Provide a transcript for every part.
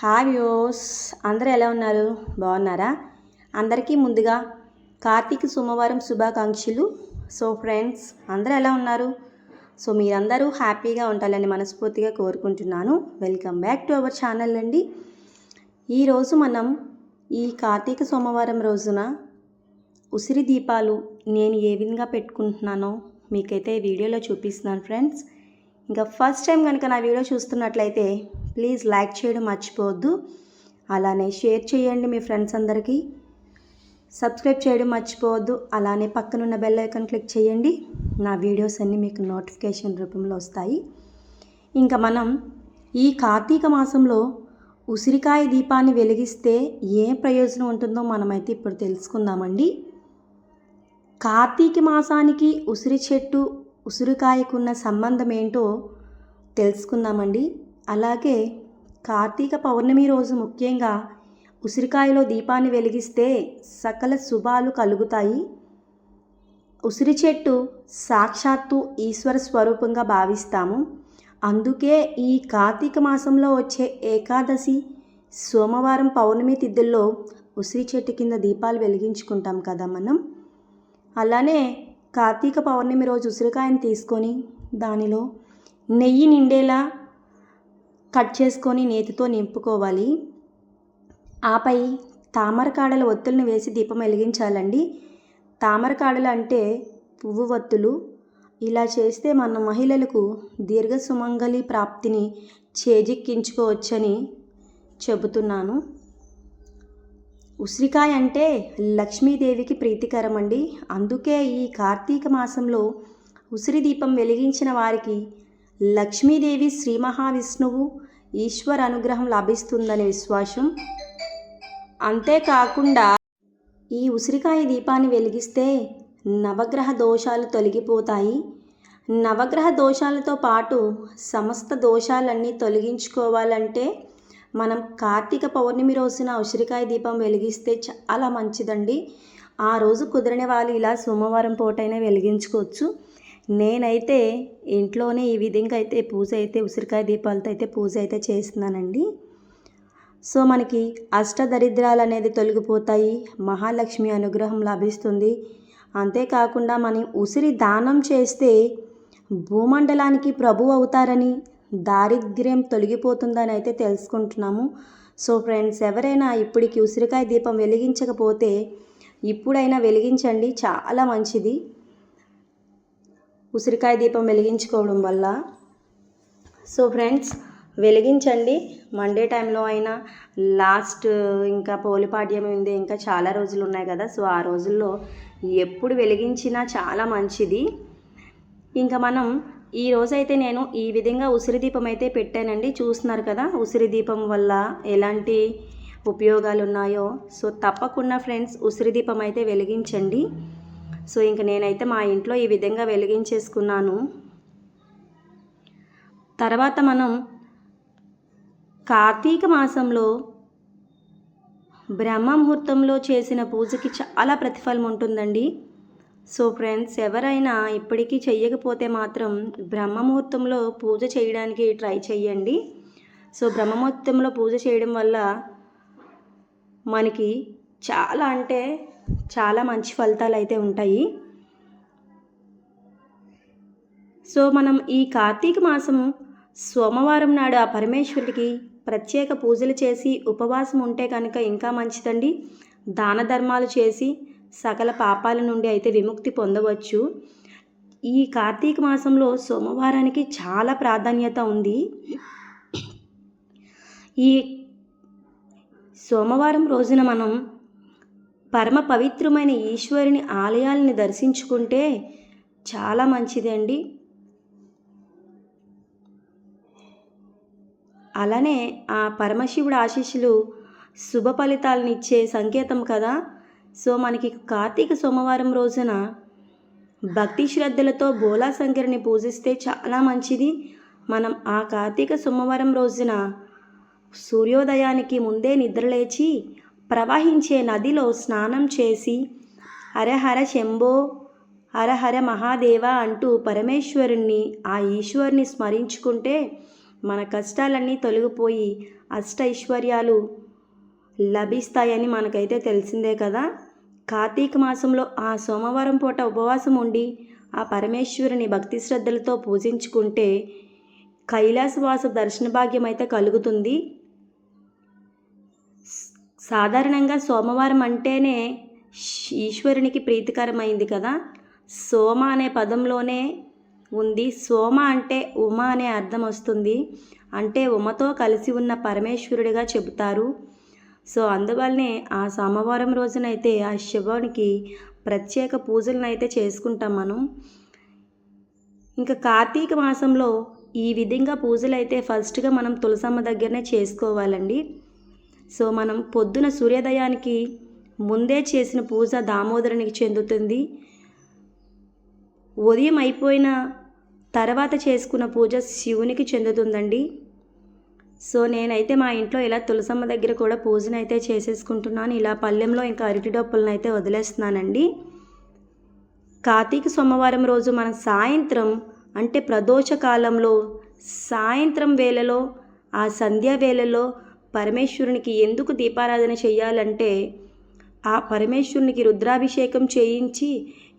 Hi views. అందరూ ఎలా ఉన్నారు? బాగున్నారా? అందరికీ ముందుగా కార్తీక సోమవారం శుభాకాంక్షలు. సో ఫ్రెండ్స్ అందరూ ఎలా ఉన్నారు? సో మీరందరూ హ్యాపీగా ఉండాలని మనస్ఫూర్తిగా కోరుకుంటున్నాను. Welcome back to our channel అండి. ఈరోజు మనం ఈ కార్తీక సోమవారం రోజున ఉసిరి దీపాలు నేను ఏ విధంగా పెట్టుకుంటున్నానో మీకైతే వీడియోలో చూపిస్తున్నాను ఫ్రెండ్స్. ఇంకా ఫస్ట్ టైం కనుక నా వీడియో చూస్తున్నట్లయితే ప్లీజ్ లైక్ చేయడం మర్చిపోవద్దు. అలానే షేర్ చేయండి మీ ఫ్రెండ్స్ అందరికీ. సబ్స్క్రైబ్ చేయడం మర్చిపోవద్దు. అలానే పక్కనున్న బెల్ ఐకాన్ క్లిక్ చేయండి. నా వీడియోస్ అన్నీ మీకు నోటిఫికేషన్ రూపంలో వస్తాయి. ఇంకా మనం ఈ కార్తీక మాసంలో ఉసిరికాయ దీపాన్ని వెలిగిస్తే ఏ ప్రయోజనం ఉంటుందో మనమైతే ఇప్పుడు తెలుసుకుందామండి. కార్తీక మాసానికి ఉసిరి చెట్టు ఉసిరికాయకున్న సంబంధం ఏంటో తెలుసుకుందామండి. అలాగే కార్తీక పౌర్ణమి రోజు ముఖ్యంగా ఉసిరికాయలో దీపాన్ని వెలిగిస్తే సకల శుభాలు కలుగుతాయి. ఉసిరి చెట్టు సాక్షాత్తు ఈశ్వర స్వరూపంగా భావిస్తాము. అందుకే ఈ కార్తీక మాసంలో వచ్చే ఏకాదశి సోమవారం పౌర్ణమి తిథుల్లో ఉసిరి చెట్టు కింద దీపాలు వెలిగించుకుంటాం కదా మనం. అలానే కార్తీక పౌర్ణమి రోజు ఉసిరికాయని తీసుకొని దానిలో నెయ్యి నిండేలా కట్ చేసుకొని నేతితో నింపుకోవాలి. ఆపై తామరకాడల ఒత్తుల్ని వేసి దీపం వెలిగించాలండి. తామరకాడలు అంటే పువ్వు ఒత్తులు. ఇలా చేస్తే మన మహిళలకు దీర్ఘ సుమంగళి ప్రాప్తిని చేజిక్కించుకోవచ్చని చెబుతున్నాను. ఉసిరికాయ అంటే లక్ష్మీదేవికి ప్రీతికరం అండి అందుకే ఈ కార్తీక మాసంలో ఉసిరి దీపం వెలిగించిన వారికి లక్ష్మీదేవి శ్రీ మహావిష్ణువు ఈశ్వర అనుగ్రహం లభిస్తుందనే విశ్వాసం. అంతేకాకుండా ఈ ఉసిరికాయ దీపాన్ని వెలిగిస్తే నవగ్రహ దోషాలు తొలగిపోతాయి. నవగ్రహ దోషాలతో పాటు సమస్త దోషాలన్నీ తొలగించుకోవాలంటే మనం కార్తీక పౌర్ణమి రోజున ఉసిరికాయ దీపం వెలిగిస్తే చాలా మంచిదండి. ఆ రోజు కుదిరిన వాళ్ళు ఇలా సోమవారం పూటైనా వెలిగించుకోవచ్చు. నేనైతే ఇంట్లోనే ఈ విధంగా అయితే పూజ అయితే ఉసిరికాయ దీపాలతో అయితే పూజ అయితే చేస్తున్నానండి. సో మనకి అష్టదరిద్రాలు అనేది తొలగిపోతాయి మహాలక్ష్మి అనుగ్రహం లభిస్తుంది. అంతేకాకుండా మనం ఉసిరి దానం చేస్తే భూమండలానికి ప్రభు అవుతారని దారిద్ర్యం తొలగిపోతుందని అయితే తెలుసుకుంటున్నాము. సో ఫ్రెండ్స్ ఎవరైనా ఇప్పటికి ఉసిరికాయ దీపం వెలిగించకపోతే ఇప్పుడైనా వెలిగించండి చాలా మంచిది. ఉసిరికాయ దీపం వెలిగించుకోవడం వల్ల. సో ఫ్రెండ్స్ వెలిగించండి. మండే టైంలో అయినా లాస్ట్ ఇంకా పోలిపాడ్యం ఉంది. ఇంకా చాలా రోజులు ఉన్నాయి కదా. సో ఆ రోజుల్లో ఎప్పుడు వెలిగించినా చాలా మంచిది. ఇంకా మనం ఈ రోజైతే నేను ఈ విధంగా ఉసిరి దీపం అయితే పెట్టానండి. చూస్తున్నారు కదా ఉసిరి దీపం వల్ల ఎలాంటి ఉపయోగాలు ఉన్నాయో సో తప్పకుండా ఫ్రెండ్స్ ఉసిరి దీపం అయితే వెలిగించండి. సో ఇంక నేనైతే మా ఇంట్లో ఈ విధంగా వెలిగించేసుకున్నాను. తర్వాత మనం కార్తీక మాసంలో బ్రహ్మ ముహూర్తంలో చేసిన పూజకి చాలా ప్రతిఫలం ఉంటుందండి. సో ఫ్రెండ్స్ ఎవరైనా ఇప్పటికీ చెయ్యకపోతే మాత్రం బ్రహ్మముహూర్తంలో పూజ చేయడానికి ట్రై చేయండి సో బ్రహ్మముహూర్తంలో పూజ చేయడం వల్ల మనకి చాలా అంటే చాలా మంచి ఫలితాలు అయితే ఉంటాయి. సో మనం ఈ కార్తీక మాసం సోమవారం నాడు ఆ పరమేశ్వరుడికి ప్రత్యేక పూజలు చేసి ఉపవాసం ఉంటే కనుక ఇంకా మంచిదండి. దాన ధర్మాలు చేసి సకల పాపాల నుండి అయితే విముక్తి పొందవచ్చు. ఈ కార్తీక మాసంలో సోమవారానికి చాలా ప్రాధాన్యత ఉంది. ఈ సోమవారం రోజున మనం పరమ పవిత్రమైన ఈశ్వరుని ఆలయాలని దర్శించుకుంటే చాలా మంచిదండి. అలానే ఆ పరమశివుడు ఆశీస్సులు శుభ ఫలితాలను ఇచ్చే సంకేతం కదా. సో మనకి కార్తీక సోమవారం రోజున భక్తి శ్రద్ధలతో బోలా శంకరుని పూజిస్తే చాలా మంచిది. మనం ఆ కార్తీక సోమవారం రోజున సూర్యోదయానికి ముందే నిద్రలేచి ప్రవహించే నదిలో స్నానం చేసి హరహర శంభో హరహర మహాదేవ అంటూ పరమేశ్వరుణ్ణి ఆ ఈశ్వరుని స్మరించుకుంటే మన కష్టాలన్నీ తొలగిపోయి అష్టైశ్వర్యాలు లభిస్తాయని మనకైతే తెలిసిందే కదా. కార్తీక మాసంలో ఆ సోమవారం పూట ఉపవాసం ఉండి ఆ పరమేశ్వరుని భక్తి శ్రద్ధలతో పూజించుకుంటే కైలాసవాస దర్శన భాగ్యం అయితే కలుగుతుంది. సాధారణంగా సోమవారం అంటేనే ఈశ్వరునికి ప్రీతికరమైంది కదా. సోమ అనే పదంలోనే ఉంది. సోమ అంటే ఉమ అనే అర్థం వస్తుంది. అంటే ఉమతో కలిసి ఉన్న పరమేశ్వరుడిగా చెబుతారు. సో అందువల్లనే ఆ సోమవారం రోజునైతే ఆ శివునికి ప్రత్యేక పూజలను అయితే చేసుకుంటాం మనం. ఇంకా కార్తీక మాసంలో ఈ విధంగా పూజలు అయితే ఫస్ట్గా మనం తులసమ్మ దగ్గరనే చేసుకోవాలండి. సో మనం పొద్దున సూర్యోదయానికి ముందే చేసిన పూజ దామోదరునికి చెందుతుంది. ఉదయం అయిపోయిన తర్వాత చేసుకున్న పూజ శివునికి చెందుతుందండి. సో నేనైతే మా ఇంట్లో ఇలా తులసమ్మ దగ్గర కూడా పూజను అయితే చేసేసుకుంటున్నాను. ఇలా పల్లెంలో ఇంకా అరటి డొప్పులను అయితే వదిలేస్తున్నానండి. కార్తీక సోమవారం రోజు మనం సాయంత్రం అంటే ప్రదోష కాలంలో సాయంత్రం వేళలో ఆ సంధ్యా వేళలో పరమేశ్వరునికి ఎందుకు దీపారాధన చేయాలంటే ఆ పరమేశ్వరునికి రుద్రాభిషేకం చేయించి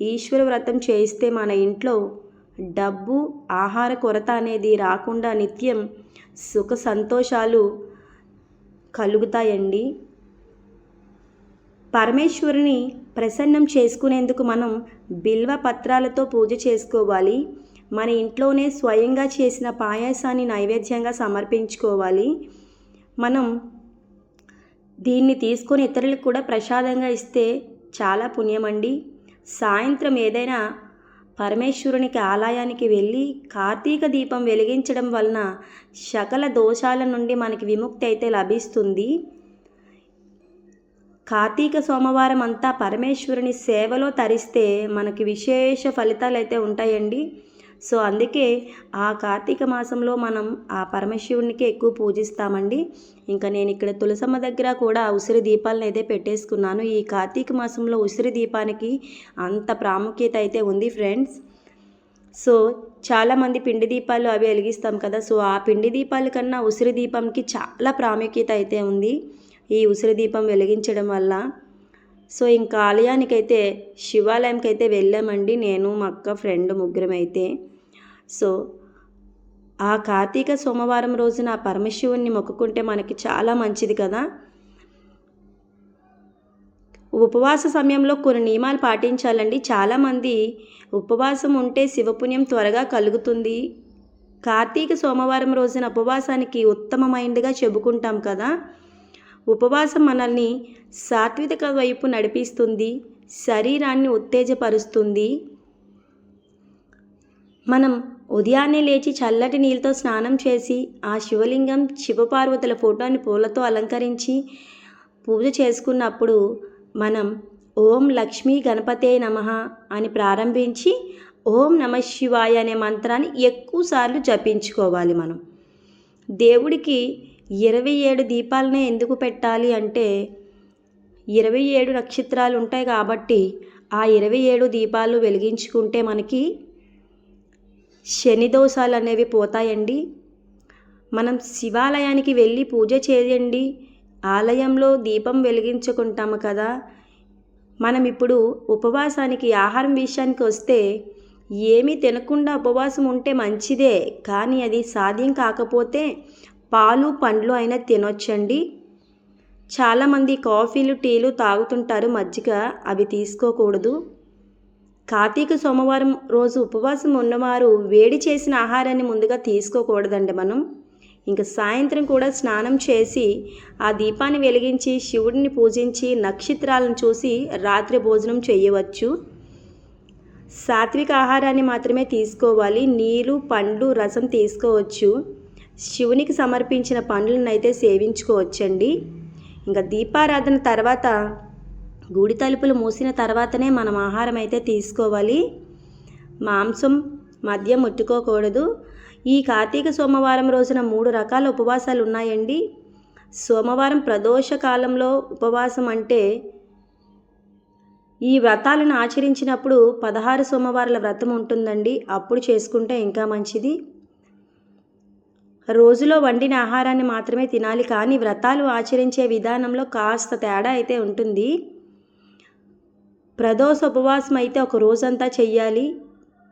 ఈశ్వర వ్రతం చేయిస్తే మన ఇంట్లో డబ్బు ఆహార కొరత అనేది రాకుండా నిత్యం సుఖ సంతోషాలు కలుగుతాయండి. పరమేశ్వరుని ప్రసన్నం చేసుకునేందుకు మనం బిల్వ పత్రాలతో పూజ చేసుకోవాలి. మన ఇంట్లోనే స్వయంగా చేసిన పాయాసాన్ని నైవేద్యంగా సమర్పించుకోవాలి. మనం దీన్ని తీసుకొని ఇతరులకు కూడా ప్రసాదంగా ఇస్తే చాలా పుణ్యమండి. సాయంత్రం ఏదైనా పరమేశ్వరునికి ఆలయానికి వెళ్ళి కార్తీక దీపం వెలిగించడం వలన సకల దోషాల నుండి మనకి విముక్తి అయితే లభిస్తుంది. కార్తీక సోమవారం అంతా పరమేశ్వరుని సేవలో తరిస్తే మనకి విశేష ఫలితాలు అయితే ఉంటాయండి. సో అందుకే ఆ కార్తీక మాసంలో మనం ఆ పరమశివునికి ఎక్కువ పూజిస్తామండి. ఇంకా నేను ఇక్కడ తులసమ్మ దగ్గర కూడా ఉసిరి దీపాలను అయితే పెట్టేసుకున్నాను. ఈ కార్తీక మాసంలో ఉసిరి దీపానికి అంత ప్రాముఖ్యత అయితే ఉంది ఫ్రెండ్స్. సో చాలామంది పిండి దీపాలు అవి వెలిగిస్తాం కదా సో ఆ పిండి దీపాల కన్నా ఉసిరి దీపంకి చాలా ప్రాముఖ్యత అయితే ఉంది. ఈ ఉసిరి దీపం వెలిగించడం వల్ల సో ఇంకా ఆలయానికైతే శివాలయంకి అయితే వెళ్ళామండి నేను మా అక్క ఫ్రెండ్ ముగ్గురం అయితే సో ఆ కార్తీక సోమవారం రోజున పరమశివుణ్ణి మొక్కుకుంటే మనకి చాలా మంచిది కదా. ఉపవాస సమయంలో కొన్ని నియమాలు పాటించాలండి. చాలామంది ఉపవాసం ఉంటే శివపుణ్యం త్వరగా కలుగుతుంది. కార్తీక సోమవారం రోజున ఉపవాసానికి ఉత్తమమైనదిగా చెప్పుకుంటాం కదా. ఉపవాసం మనల్ని సాత్విక వైపు నడిపిస్తుంది శరీరాన్ని ఉత్తేజపరుస్తుంది. మనం ఉదయాన్నే లేచి చల్లటి నీళ్ళతో స్నానం చేసి ఆ శివలింగం శివపార్వతుల ఫోటోని పూలతో అలంకరించి పూజ చేసుకున్నప్పుడు మనం ఓం లక్ష్మీ గణపతే నమ అని ప్రారంభించి ఓం నమ శివాయ అనే మంత్రాన్ని ఎక్కువసార్లు జపించుకోవాలి మనం. దేవుడికి ఇరవై ఏడు దీపాలనే ఎందుకు పెట్టాలి అంటే ఇరవై ఏడు నక్షత్రాలు ఉంటాయి కాబట్టి ఆ ఇరవై ఏడు దీపాలు వెలిగించుకుంటే మనకి శని దోషాలు అనేవి పోతాయండి. మనం శివాలయానికి వెళ్ళి పూజ చేయండి. ఆలయంలో దీపం వెలిగించుకుంటాము కదా. మనం ఇప్పుడు ఉపవాసానికి ఆహారం విషయానికి వస్తే ఏమీ తినకుండా ఉపవాసం ఉంటే మంచిదే. కానీ అది సాధ్యం కాకపోతే పాలు పండ్లు అయినా తినొచ్చండి. చాలామంది కాఫీలు టీలు తాగుతుంటారు మజ్జిగ అవి తీసుకోకూడదు. కార్తీక సోమవారం రోజు ఉపవాసం ఉన్నవారు వేడి చేసిన ఆహారాన్ని ముందుగా తీసుకోకూడదండి మనం. ఇంకా సాయంత్రం కూడా స్నానం చేసి ఆ దీపాన్ని వెలిగించి శివుడిని పూజించి నక్షత్రాలను చూసి రాత్రి భోజనం చేయవచ్చు. సాత్విక ఆహారాన్ని మాత్రమే తీసుకోవాలి. నీరు పండ్లు రసం తీసుకోవచ్చు. శివునికి సమర్పించిన పండ్లనైతే సేవించుకోవచ్చండి. ఇంకా దీపారాధన తర్వాత గుడి తలుపులు మూసిన తర్వాతనే మనం ఆహారం అయితే తీసుకోవాలి. మాంసం మద్యం ముట్టుకోకూడదు. ఈ కార్తీక సోమవారం రోజున మూడు రకాల ఉపవాసాలు ఉన్నాయండి సోమవారం ప్రదోష కాలంలో ఉపవాసం అంటే ఈ వ్రతాలను ఆచరించినప్పుడు పదహారు సోమవారాల వ్రతం ఉంటుందండి. అప్పుడు చేసుకుంటే ఇంకా మంచిది. రోజులో వండిన ఆహారాన్ని మాత్రమే తినాలి కానీ వ్రతాలు ఆచరించే విధానంలో కాస్త తేడా అయితే ఉంటుంది. ప్రదోష ఉపవాసం అయితే ఒక రోజంతా చెయ్యాలి.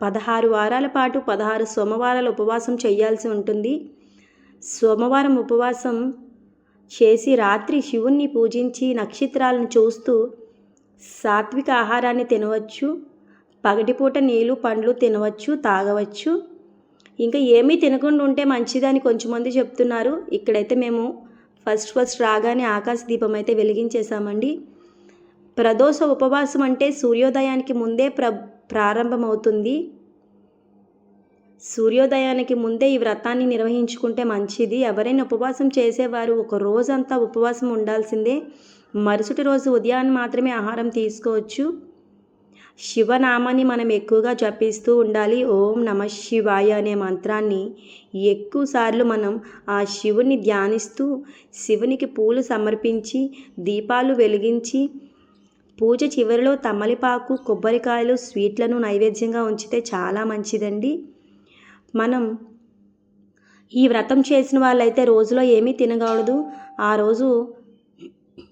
పదహారు వారాల పాటు పదహారు సోమవారాల ఉపవాసం చేయాల్సి ఉంటుంది. సోమవారం ఉపవాసం చేసి రాత్రి శివుణ్ణి పూజించి నక్షత్రాలను చూస్తూ సాత్విక ఆహారాన్ని తినవచ్చు. పగటిపూట నీళ్ళు పండ్లు తినవచ్చు తాగవచ్చు. ఇంకా ఏమీ తినకుండా ఉంటే మంచిదని కొంచెం మంది చెప్తున్నారు. ఇక్కడైతే మేము ఫస్ట్ ఫస్ట్ రాగానే ఆకాశ దీపం అయితే వెలిగించేసామండి ప్రదోష ఉపవాసం అంటే సూర్యోదయానికి ముందే ప్ర ప్రారంభమవుతుంది. సూర్యోదయానికి ముందే ఈ వ్రతాన్ని నిర్వహించుకుంటే మంచిది. ఎవరైనా ఉపవాసం చేసేవారు ఒక రోజంతా ఉపవాసం ఉండాల్సిందే. మరుసటి రోజు ఉదయాన్ని మాత్రమే ఆహారం తీసుకోవచ్చు. శివనామాన్ని మనం ఎక్కువగా జపిస్తూ ఉండాలి. ఓం నమ శివాయ అనే మంత్రాన్ని ఎక్కువసార్లు మనం ఆ శివుని ధ్యానిస్తూ శివునికి పూలు సమర్పించి దీపాలు వెలిగించి పూజ చివరిలో తమలిపాకు కొబ్బరికాయలు స్వీట్లను నైవేద్యంగా ఉంచితే చాలా మంచిదండి. మనం ఈ వ్రతం చేసిన వాళ్ళైతే రోజులో ఏమీ తినకూడదు. ఆ రోజు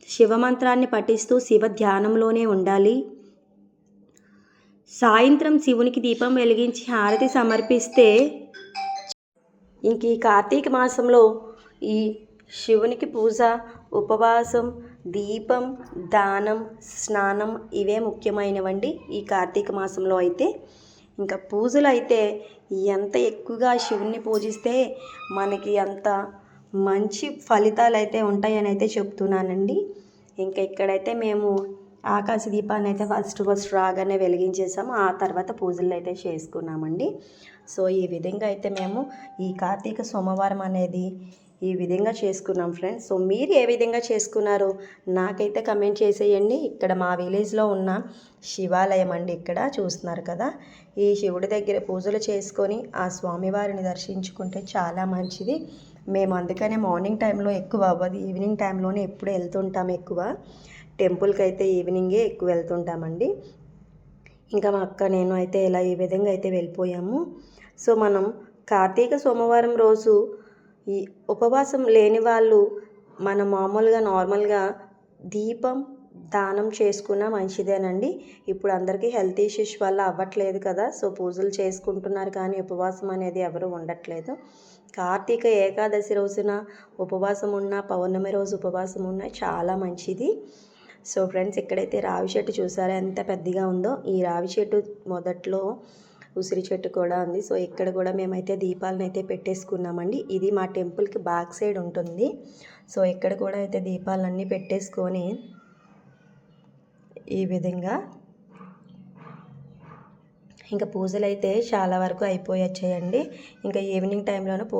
శివమంత్రాన్ని పఠిస్తూ శివ ధ్యానంలోనే ఉండాలి. సాయంత్రం శివునికి దీపం వెలిగించి హారతి సమర్పిస్తే ఇంక ఈ కార్తీక మాసంలో ఈ శివునికి పూజ ఉపవాసం దీపం దానం స్నానం ఇవే ముఖ్యమైనవండి ఈ కార్తీక మాసంలో అయితే. ఇంకా పూజలు అయితే ఎంత ఎక్కువగా శివుణ్ణి పూజిస్తే మనకి అంత మంచి ఫలితాలు అయితే ఉంటాయని అయితే చెప్తున్నానండి. ఇంకా ఇక్కడైతే మేము ఆకాశ దీపాన్ని అయితే ఫస్ట్ ఫస్ట్ రాగానే వెలిగించేసాము. ఆ తర్వాత పూజలు అయితే చేసుకున్నామండి. సో ఈ విధంగా అయితే మేము ఈ కార్తీక సోమవారం అనేది ఈ విధంగా చేసుకున్నాం ఫ్రెండ్స్ సో మీరు ఏ విధంగా చేసుకున్నారు? నాకైతే కమెంట్ చేసేయండి. ఇక్కడ మా విలేజ్లో ఉన్న శివాలయం అండి ఇక్కడ చూస్తున్నారు కదా. ఈ శివుడి దగ్గర పూజలు చేసుకొని ఆ స్వామివారిని దర్శించుకుంటే చాలా మంచిది. మేము అందుకనే మార్నింగ్ టైంలో ఎక్కువ అవ్వదు. ఈవినింగ్ టైంలోనే ఎప్పుడు వెళ్తుంటాం ఎక్కువ. టెంపుల్కి అయితే ఈవినింగే ఎక్కువ వెళ్తుంటామండి. ఇంకా మా అక్క నేను అయితే ఇలా ఈ విధంగా అయితే వెళ్ళిపోయాము. సో మనం కార్తీక సోమవారం రోజు ఈ ఉపవాసం లేని వాళ్ళు మన మామూలుగా నార్మల్గా దీపం దానం చేసుకున్న మంచిదేనండి ఇప్పుడు అందరికీ హెల్త్ ఇష్యూస్ వల్ల అవ్వట్లేదు కదా. సో పూజలు చేసుకుంటున్నారు కానీ ఉపవాసం అనేది ఎవరు ఉండట్లేదు. కార్తీక ఏకాదశి రోజున ఉపవాసం ఉన్న పౌర్ణమి రోజు ఉపవాసం ఉన్న చాలా మంచిది. సో ఫ్రెండ్స్ ఇక్కడైతే రావి చెట్టు చూసారో ఎంత పెద్దగా ఉందో ఈ రావి చెట్టు మొదట్లో ఉసిరి చెట్టు కూడా ఉంది. సో ఇక్కడ కూడా మేమైతే దీపాలను అయితే పెట్టేసుకున్నామండి. ఇది మా టెంపుల్కి బ్యాక్ సైడ్ ఉంటుంది. సో ఇక్కడ కూడా అయితే దీపాలన్నీ పెట్టేసుకొని ఈ విధంగా ఇంకా పూజలు అయితే చాలా వరకు అయిపోయొచ్చాయండి. ఇంకా ఈవినింగ్ టైంలోనూ పూజ